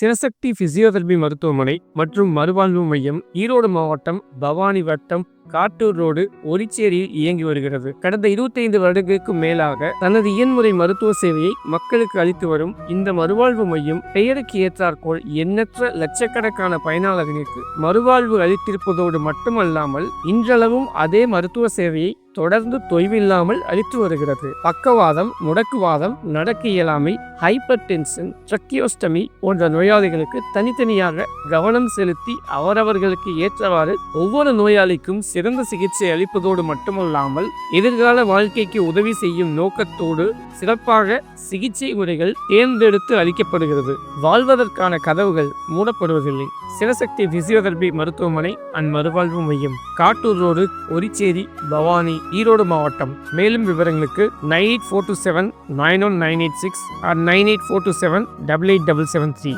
Sivasakthi physiotherapy மருத்துவமனை மற்றும் மறுவாழ்வு மையம் ஈரோடு மாவட்டம் பவானி வட்டம் காட்டூர் ரோடு ஒரிச்சேரியில் இயங்கி வருகிறது. கடந்த 25 வருடங்களுக்கு மேலாக தனது இயன்முறை மருத்துவ சேவையை மக்களுக்கு அளித்து வரும் இந்த மறுவாழ்வு மையம் பெயருக்கு ஏற்றாற்போல் எண்ணற்ற லட்சக்கணக்கான பயனாளர்களுக்கு மறுவாழ்வு அளித்திருப்பதோடு மட்டுமல்லாமல் இன்றளவும் அதே மருத்துவ சேவையை தொடர்ந்து தொய்வில்லாமல் அளித்து வருகிறது. பக்கவாதம் முடக்குவாதம் நடக்க இயலாமை ஹைப்பர் டென்ஷன் ட்ரக்கியோஸ்டமி போன்ற நோயாளிகளுக்கு தனித்தனியாக கவனம் செலுத்தி அவரவர்களுக்கு ஏற்றவாறு ஒவ்வொரு நோயாளிக்கும் சிறந்த சிகிச்சை அளிப்பதோடு மட்டுமல்லாமல் எதிர்கால வாழ்க்கைக்கு உதவி செய்யும் நோக்கத்தோடு சிறப்பாக சிகிச்சை முறைகள் தேர்ந்தெடுத்து அளிக்கப்படுகிறது. வாழ்வதற்கான கதவுகள் மூடப்படுவதில்லை. சிவசக்தி பிசியோதெரபி மருத்துவமனை அண்ட் மறுவாழ்வு மையம். காட்டூர் ரோடு ஒரிச்சேரி பவானி ஈரோடு மாவட்டம். மேலும் விவரங்களுக்கு nine eight four two seven nine one nine eight six nine eight four two seven double eight double seven three.